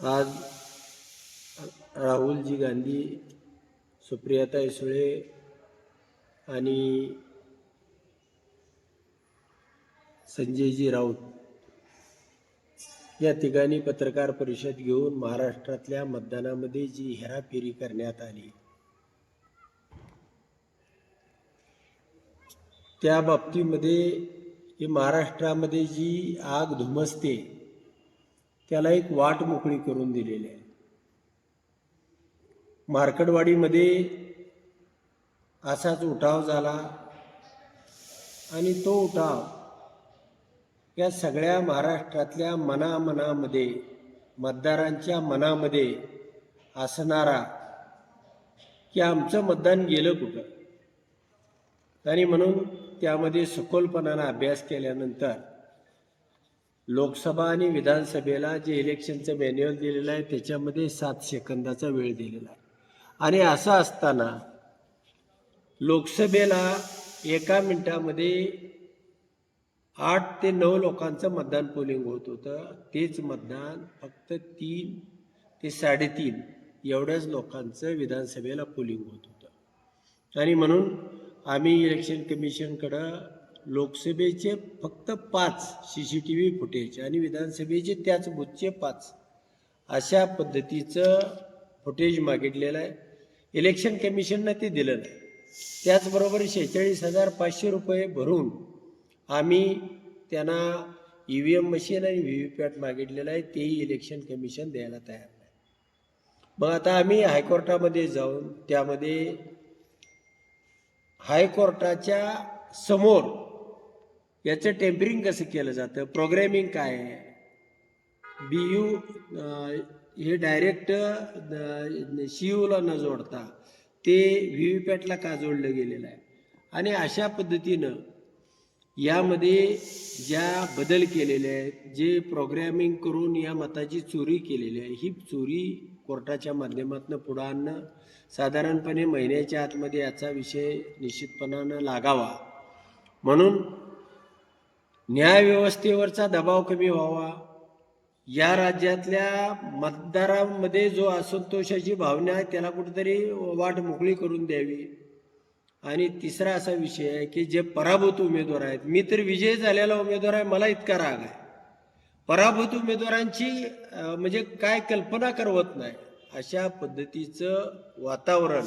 आज राहुलजी गांधी सुप्रियाता सुळे आणि संजयजी राऊत या तिघांनी पत्रकार परिषद घेऊन महाराष्ट्रातल्या मतदानामध्ये जी हेराफेरी करण्यात आली. त्या बाबतीमध्ये ही महाराष्ट्रामध्ये जी आग धुमसते त्याला एक वाट मोकळी करून दिलेली आहे. मार्कडवाडीमध्ये असाच उठाव झाला आणि तो उठाव या सगळ्या महाराष्ट्रातल्या मनामनामध्ये मतदारांच्या मनामध्ये असणारा की आमचं मतदान गेलं कुठं? आणि म्हणून त्यामध्ये सखोलपणानं अभ्यास केल्यानंतर लोकसभा आणि विधानसभेला जे इलेक्शनचं मॅन्युअल दिलेलं आहे त्याच्यामध्ये सात सेकंदाचा वेळ दिलेला आहे. आणि असं असताना लोकसभेला एका मिनटामध्ये आठ ते नऊ लोकांचं मतदान पोलिंग होत होतं. तेच मतदान फक्त तीन ते साडेतीन एवढ्याच लोकांचं विधानसभेला पोलिंग होत होतं. आणि म्हणून आम्ही इलेक्शन कमिशनकडं लोकसभेचे फक्त पाच C C T V footage आणि विधानसभेचे त्याच बुथचे पाच. अशा पद्धतीचं फुटेज मागितलेलं आहे. इलेक्शन कमिशननं ते दिलं नाही. त्याचबरोबर शेहेचाळीस हजार पाचशे रुपये भरून आम्ही त्यांना ई व्ही एम मशीन आणि व्ही व्ही पॅट मागितलेलं आहे. तेही इलेक्शन कमिशन द्यायला तयार नाही. मग आता आम्ही हायकोर्टामध्ये जाऊन त्यामध्ये हायकोर्टाच्या समोर याचं टेम्परिंग कसं केलं जातं? प्रोग्रॅमिंग काय आहे? बी यू हे डायरेक्ट सी यूला न जोडता ते व्ही व्ही पॅटला का जोडलं गेलेलं आहे? आणि अशा पद्धतीनं यामध्ये ज्या बदल केलेले आहेत जे प्रोग्रॅमिंग करून या मताची चोरी केलेली आहे ही चोरी कोर्टाच्या माध्यमातून पुढं आणणं साधारणपणे महिन्याच्या आतमध्ये याचा विषय निश्चितपणानं लागावा. म्हणून न्यायव्यवस्थेवरचा दबाव कमी व्हावा. या राज्यातल्या मतदारांमध्ये जो असंतोषाची भावना आहे त्याला कुठेतरी वाट मोकळी करून द्यावी. आणि तिसरा असा विषय आहे की जे पराभूत उमेदवार आहेत मी तर विजय झालेला उमेदवार आहे मला इतका राग आहे. पराभूत उमेदवारांची म्हणजे काय कल्पना करवत नाही अशा पद्धतीचं वातावरण.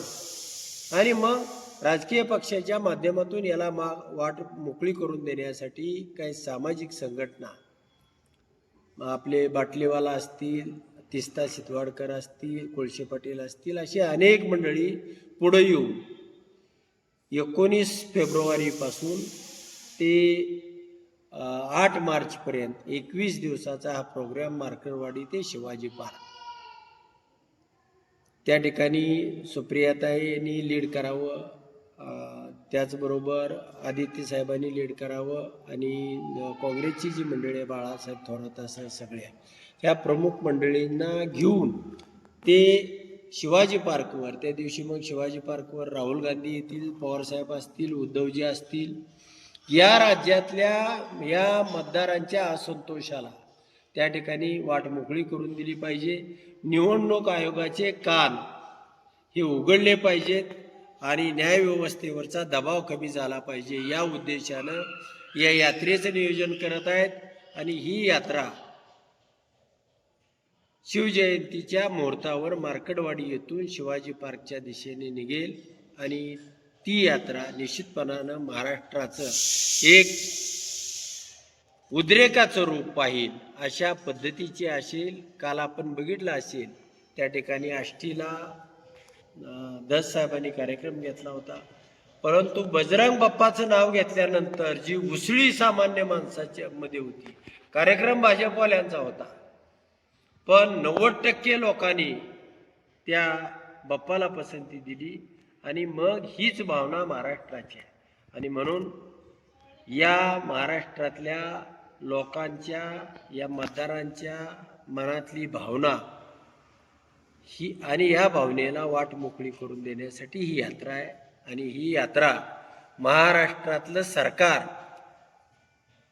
आणि मग राजकीय पक्षाच्या माध्यमातून याला मा वाट मोकळी करून देण्यासाठी काही सामाजिक संघटना आपले बाटलेवाला असतील तिस्ता शितवाडकर असतील कोळशे पाटील असतील अशी अनेक मंडळी पुढं येऊन एकोणीस फेब्रुवारीपासून ते आठ मार्चपर्यंत एकवीस दिवसाचा हा प्रोग्राम मार्करवाडी ते शिवाजी पार्क. त्या ठिकाणी सुप्रियाताई यांनी लीड करावं त्याचबरोबर आदित्य साहेबांनी लीड करावं आणि काँग्रेसची जी मंडळी आहे बाळासाहेब थोरात असं सगळ्या ह्या प्रमुख मंडळींना घेऊन ते शिवाजी पार्कवर त्या दिवशी मग शिवाजी पार्कवर राहुल गांधी येतील पवारसाहेब असतील उद्धवजी असतील या राज्यातल्या या मतदारांच्या असंतोषाला त्या ठिकाणी वाट मोकळी करून दिली पाहिजे. निवडणूक आयोगाचे कान हे उघडले पाहिजेत. आणि न्यायव्यवस्थेवरचा दबाव कमी झाला पाहिजे. या उद्देशानं या यात्रेचं नियोजन करत आहेत आणि ही यात्रा शिवजयंतीच्या मुहूर्तावर मार्कडवाडी येथून शिवाजी पार्कच्या दिशेने निघेल आणि ती यात्रा निश्चितपणानं महाराष्ट्राचं एक उद्रेकाचं रूप पाहिल अशा पद्धतीची असेल काल आपण बघितलं असेल त्या ठिकाणी आष्टीला दस साहेबांनी कार्यक्रम घेतला होता. परंतु बजरंग बाप्पाचं नाव घेतल्यानंतर जी उसळी सामान्य माणसाच्या मध्ये होती कार्यक्रम भाजपवाल्यांचा होता. पण नव्वद टक्के लोकांनी त्या बाप्पाला पसंती दिली आणि मग हीच भावना महाराष्ट्राची आहे. आणि म्हणून या महाराष्ट्रातल्या लोकांच्या या मतदारांच्या मनातली भावना ही आणि ह्या भावनेला वाट मोकळी करून देण्यासाठी ही यात्रा आहे. आणि ही यात्रा महाराष्ट्रातलं सरकार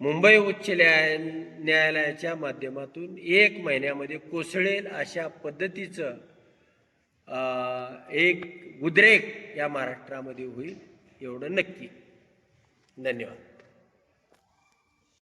मुंबई उच्च न्याय न्यायालयाच्या माध्यमातून एक महिन्यामध्ये कोसळेल अशा पद्धतीचं एक उद्रेक या महाराष्ट्रामध्ये होईल एवढं नक्की. धन्यवाद.